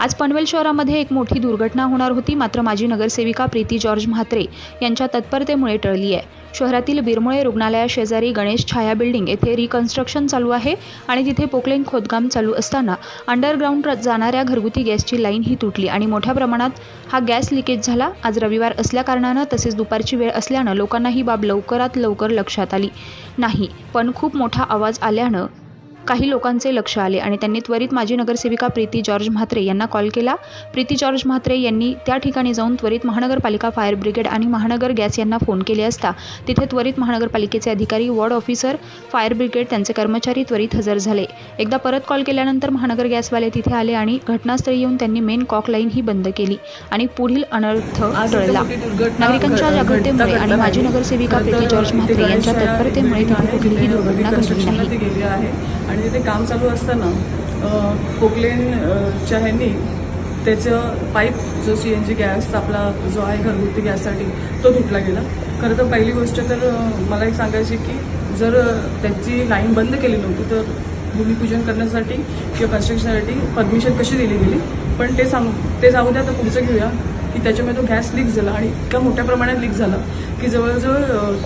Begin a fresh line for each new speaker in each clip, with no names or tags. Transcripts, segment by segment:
आज पनवेल शहरामध्ये एक मोठी दुर्घटना होणार होती मात्र माजी नगरसेविका प्रीती जॉर्ज म्हात्रे यांच्या तत्परतेमुळे टळली आहे. शहरातील बिरमुळे रुग्णालयाशेजारी गणेश छाया बिल्डिंग येथे रिकन्स्ट्रक्शन चालू आहे आणि तिथे पोकलेन खोदकाम चालू असताना अंडरग्राऊंड जाणाऱ्या घरगुती गॅसची लाईन ही तुटली आणि मोठ्या प्रमाणात हा गॅस लिकेज झाला. आज रविवार असल्याकारणानं तसेच दुपारची वेळ असल्यानं लोकांना ही बाब लवकरात लवकर लक्षात आली नाही पण खूप मोठा आवाज आल्यानं काही लोकांचे लक्ष आले आणि त्यांनी त्वरित माजी नगरसेविका प्रीती जॉर्ज म्हात्रे यांना कॉल केला प्रीती जॉर्ज म्हात्रे यांनी त्या ठिकाणी जाऊन त्वरित महानगरपालिका फायर ब्रिगेड आणि महानगर गॅस यांना फोन केले असता तिथे त्वरित महानगरपालिकेचे अधिकारी वॉर्ड ऑफिसर फायर ब्रिगेड त्यांचे कर्मचारी त्वरित हजर झाले एकदा परत कॉल केल्यानंतर महानगर गॅसवाले तिथे आले आणि घटनास्थळी येऊन त्यांनी मेन कॉक लाईन ही बंद केली आणि पुढील अनर्थ टळला नागरिकांच्या जागृतीमुळे आणि माजी. नगरसेविका प्रीती जॉर्ज म्हात्रे यांच्या तत्परतेमुळे तिथे कुठलीही दुर्घटना घडली नाही
आणि तिथे काम चालू असताना अं, पोकलेन च्या ह्यांनी त्याचं पाईप जो सी एन जी गॅस आपला जो आहे घरगुती गॅससाठी तो तुटला गेला. खरं तर पहिली गोष्ट तर मला एक सांगायची की जर त्याची लाईन बंद केली नव्हती तर भूमिपूजन करण्यासाठी किंवा कन्स्ट्रक्शनसाठी परमिशन कशी दिली गेली? पण ते सांग ते जाऊ द्या तर पुढचं घेऊया. की त्याच्यामुळे तो गॅस लीक झाला आणि इतका मोठ्या प्रमाणात लीक झाला की जवळजवळ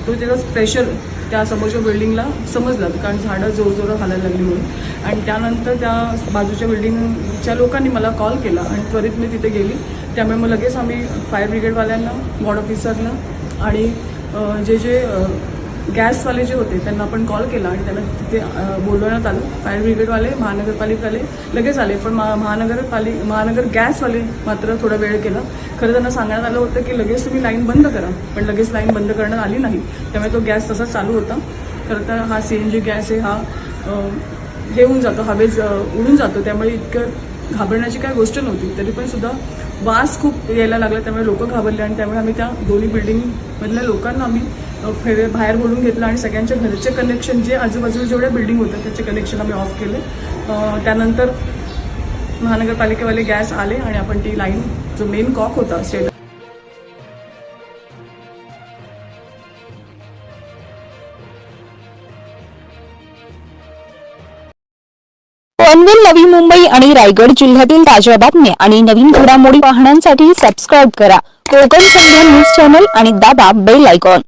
तो त्याचा प्रेशर त्या समोरच्या बिल्डिंगला समजला कारण झाडं जोरजोरात हालायला लागली म्हणून. आणि त्यानंतर त्या बाजूच्या बिल्डिंगच्या लोकांनी मला कॉल केला आणि त्वरित मी तिथे गेली. त्यामुळे मग लगेच आम्ही फायर ब्रिगेडवाल्यांना वॉर्ड ऑफिसरला आणि जे जे गॅसवाले जे होते त्यांना आपण कॉल केला आणि त्यांना तिथे बोलवण्यात आलं. फायर ब्रिगेडवाले महानगरपालिकावाले लगेच आले. पण महा महानगरपालि महानगर गॅसवाले मात्र थोडा वेळ केला. खरं त्यांना सांगण्यात आलं होतं की लगेच तुम्ही लाईन बंद करा. पण लगेच लाईन बंद करण्यात आली नाही. त्यामुळे तो गॅस तसाच चालू होता. खरं तर हा सी एन जी गॅस आहे हा हे होऊन जातो हवेत उडून जातो. त्यामुळे इतकं घाबरण्याची काही गोष्ट नव्हती. तरी पण सुद्धा वास खूप यायला लागला. त्यामुळे लोक घाबरले आणि त्यामुळे आम्ही त्या दोन्ही बिल्डिंगमधल्या लोकांना आम्ही फेरे बाहेर बोलून घेतलं आणि सगळ्यांच्या घरचे कनेक्शन जे आजूबाजूला जेवढ्या बिल्डिंग होतं त्याचे कनेक्शन आम्ही ऑफ केले. त्यानंतर महानगरपालिकेवाले गॅस आले आणि आपण ती लाईन जो मेन कॉक होता स्टेट
पनवेल नवी मुंबई आणि रायगड जिल्ह्यातील ताज्या बातम्या आणि नवीन घडामोडी पाहण्यासाठी सबस्क्राईब करा. कोकण संध्या न्यूज चॅनल आणि दाबा बेल आयकॉन